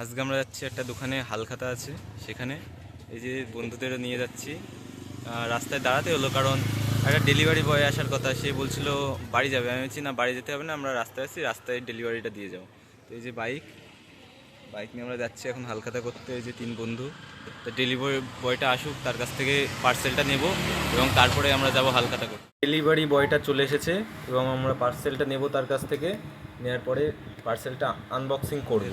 আজকে আমরা যাচ্ছি একটা দোকানে, হালখাতা আছে, সেখানে। এই যে বন্ধুদের নিয়ে যাচ্ছি। রাস্তায় দাঁড়াতে হলো, কারণ একটা ডেলিভারি বয় আসার কথা, সে বলছিল বাড়ি যাবে। আমি বলছি, না, বাড়ি যেতে হবে না, আমরা রাস্তায় আছি, রাস্তায় ডেলিভারিটা দিয়ে যাব। তো এই যে বাইক বাইক নিয়ে আমরা যাচ্ছি এখন হালখাতা করতে, এই যে তিন বন্ধু। তো ডেলিভারি বয়টা আসুক, তার কাছ থেকে পার্সেলটা নেব এবং তারপরে আমরা যাব হালখাতা করতে। ডেলিভারি বয়টা চলে এসেছে এবং আমরা পার্সেলটা নেব তার কাছ থেকে নেওয়ার পরে পার্সেলটা আনবক্সিং করব।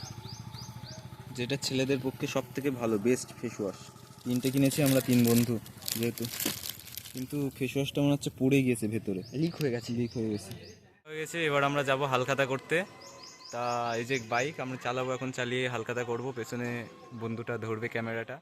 যেটা ছেলেদের পক্ষে সব থেকে ভালো বেস্ট ফেস ওয়াশ তিনটে কিনেছি আমরা তিন বন্ধু যেহেতু। কিন্তু ফেস ওয়াশটা মনে হচ্ছে পড়ে গিয়েছে ভেতরে। লিক হয়ে গেছে। লিক হয়ে গেছে। হয়ে গেছে এবার আমরা যাব হালখাতা করতে। তা এই যে বাইক আমরা চালাবো এখন চালিয়ে হালখাতা করব পেছনে বন্ধুটা ধরবে ক্যামেরাটা।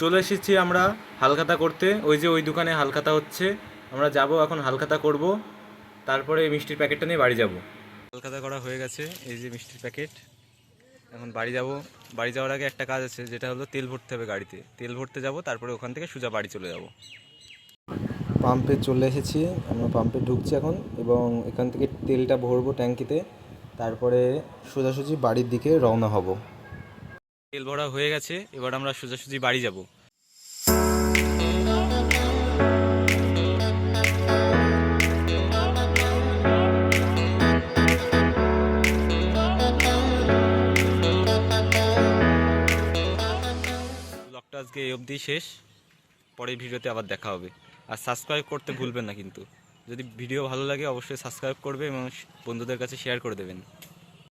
চলে এসেছি আমরা হালখাতা করতে। ওই যে ওই দোকানে হালখাতা হচ্ছে। আমরা যাব এখন হালখাতা করব। তারপরে মিষ্টির প্যাকেটটা নিয়ে বাড়ি যাব। হালখাতা করা হয়ে গেছে। এই যে মিষ্টির প্যাকেট। এখন বাড়ি যাব। বাড়ি যাওয়ার আগে একটা কাজ আছে, যেটা হলো তেল ভরতে হবে গাড়িতে। তেল ভরতে যাব, তারপরে ওখান থেকে সোজা বাড়ি চলে যাব। পাম্পে চলে এসেছি। আমরা পাম্পে ঢুকছি এখন এবং এখান থেকে তেলটা ভরবো ট্যাঙ্কিতে। তারপরে সোজাসুজি বাড়ির দিকে রওনা হব। তেল ভরা হয়ে গেছে, এবার আমরা সোজাসুজি বাড়ি যাব। ব্লগটা আজকে এই অবধি শেষ, পরের ভিডিওতে আবার দেখা হবে। আর সাবস্ক্রাইব করতে ভুলবেন না কিন্তু। যদি ভিডিও ভালো লাগে, অবশ্যই সাবস্ক্রাইব করবে এবং বন্ধুদের কাছে শেয়ার করে দেবেন।